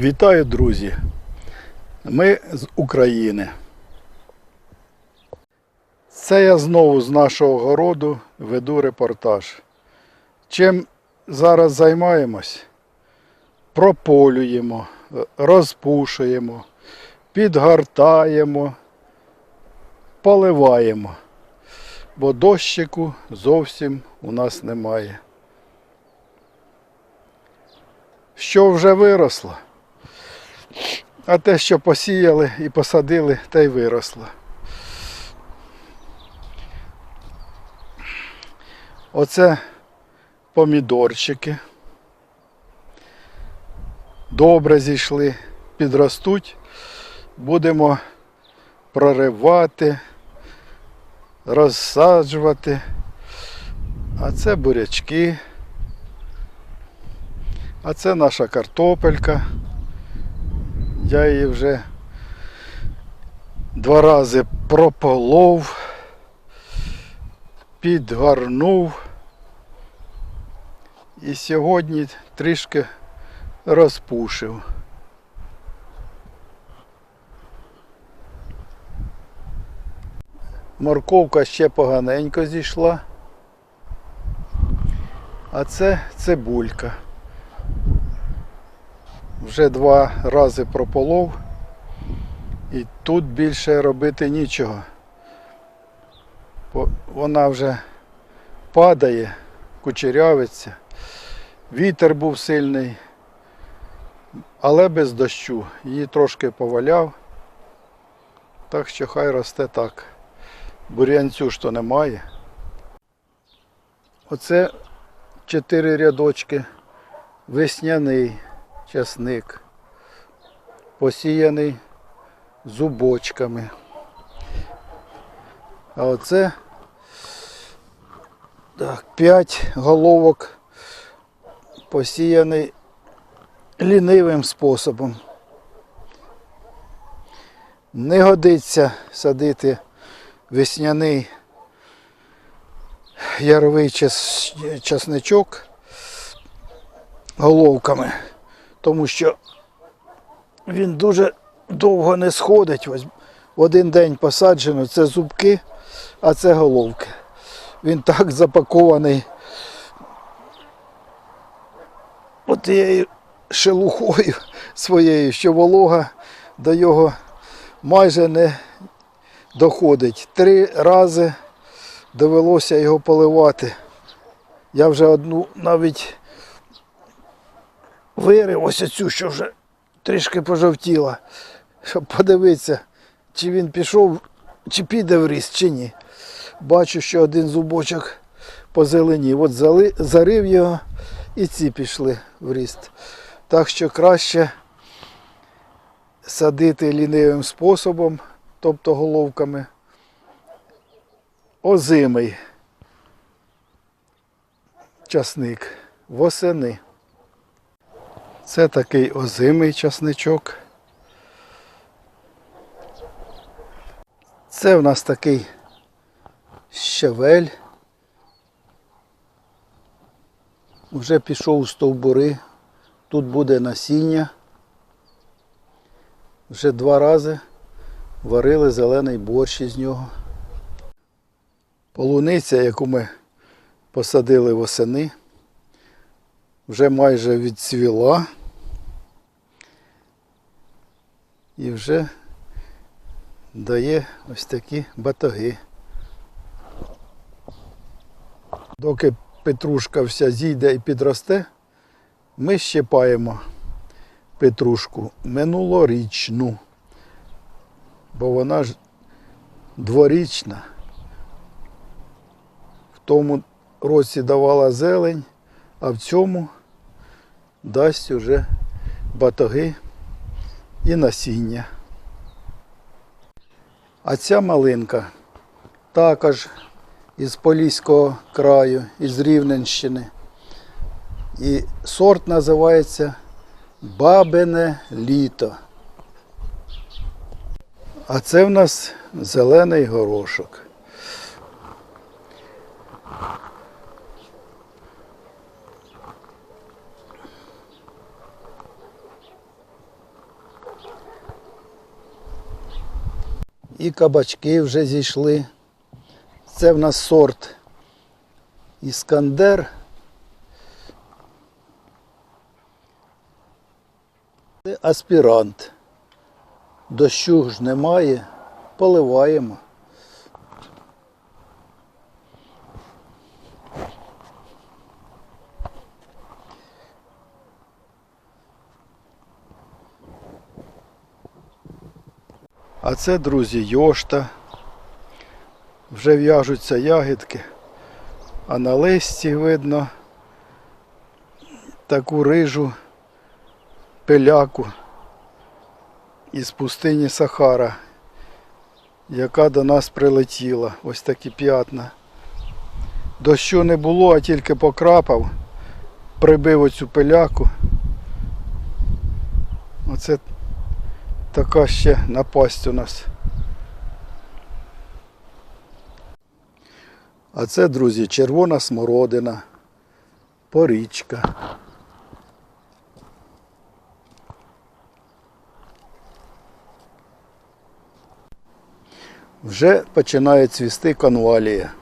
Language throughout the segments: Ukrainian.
Вітаю, друзі! Ми з України. Це я знову з нашого городу веду репортаж. Чим зараз займаємось? Прополюємо, розпушуємо, підгортаємо, поливаємо. Бо дощику зовсім у нас немає. Що вже виросло? А те, що посіяли і посадили, те й виросло. Оце помідорчики. Добре зійшли, підростуть. Будемо проривати, розсаджувати. А це бурячки. А це наша картопелька. Я її вже два рази прополов, підгорнув. І сьогодні трішки розпушив. Морковка ще поганенько зійшла. А це цибулька. Вже два рази прополов. І тут більше робити нічого. Бо Вона вже падає, кучерявиться. Вітер був сильний, але без дощу. Її трошки поваляв. Так що хай росте так. Бур'янцю то немає. Оце чотири рядочки. Весняний часник. Посіяний зубочками. А оце так, 5 головок посіяний лінивим способом. Не годиться садити весняний яровий час, часничок головками, тому що він дуже довго не сходить. Ось один день посаджено це зубки, а це головки. Він так запакований отією шелухою своєю, що волога до його майже не доходить. Три рази довелося його поливати. Я вже одну навіть вирив ось оцю, що вже трішки пожовтіла, щоб подивитися, чи він пішов, чи піде в ріст, чи ні. Бачу, що один зубочок позеленів. От зали, зарив його і ці пішли в ріст. Так що краще садити лінивим способом, тобто головками, озимий часник восени. Це такий озимий часничок. Це в нас такий щавель. Вже пішов у стовбури. Тут буде насіння. Вже два рази варили зелений борщ із нього. Полуниця, яку ми посадили восени, вже майже відцвіла. І вже дає ось такі батоги. Доки петрушка вся зійде і підросте, ми щипаємо петрушку минулорічну, бо вона ж дворічна. В тому році давала зелень, а в цьому дасть уже батоги і насіння. А ця малинка також із Поліського краю, із Рівненщини. І сорт називається Бабине літо. А це в нас зелений горошок. І кабачки вже зійшли. Це в нас сорт Іскандер. Це аспірант. Дощу ж немає, поливаємо. А це, друзі, йошта. Вже в'яжуться ягідки, а на листі видно таку рижу пиляку із пустині Сахара, яка до нас прилетіла. Ось такі п'ятна. Дощу не було, а тільки покрапав, прибив оцю пиляку. Оце така ще напасть у нас. А це, друзі, червона смородина, порічка. Вже починає цвісти конвалія,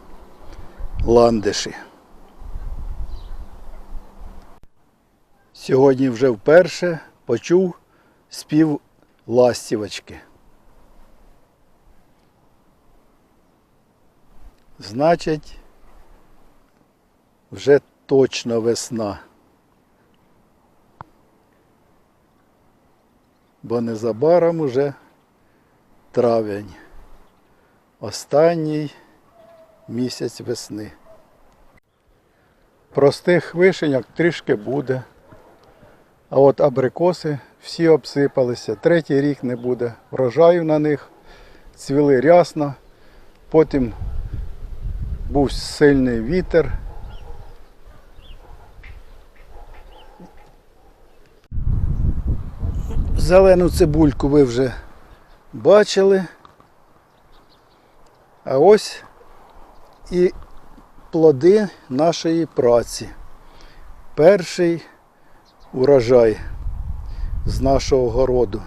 ландиші. Сьогодні вже вперше почув спів ластівочки. Значить, вже точно весна. Бо незабаром уже травень. Останній місяць весни. Простих вишеньок трішки буде. А от абрикоси всі обсипалися. Третій рік не буде врожаю на них. Цвіли рясно. Потім був сильний вітер. Зелену цибульку ви вже бачили. А ось і плоди нашої праці. Перший урожай з нашого городу.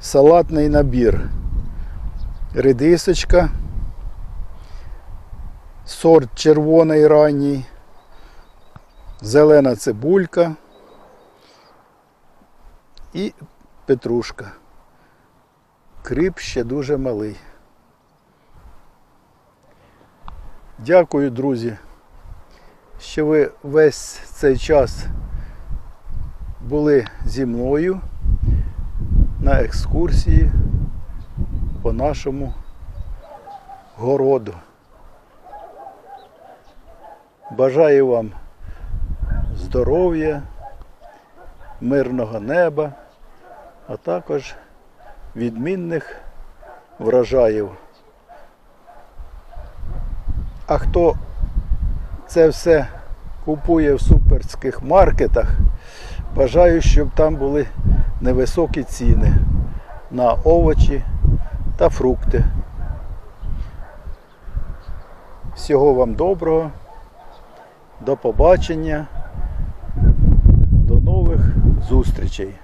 Салатний набір. Редисочка, сорт червоний ранній, зелена цибулька і петрушка. Кріп ще дуже малий. Дякую, друзі, що ви весь цей час були зі мною на екскурсії по нашому городу. Бажаю вам здоров'я, мирного неба, а також відмінних врожаїв. А хто це все купує в суперських маркетах, бажаю, щоб там були невисокі ціни на овочі та фрукти. Всього вам доброго, до побачення, до нових зустрічей.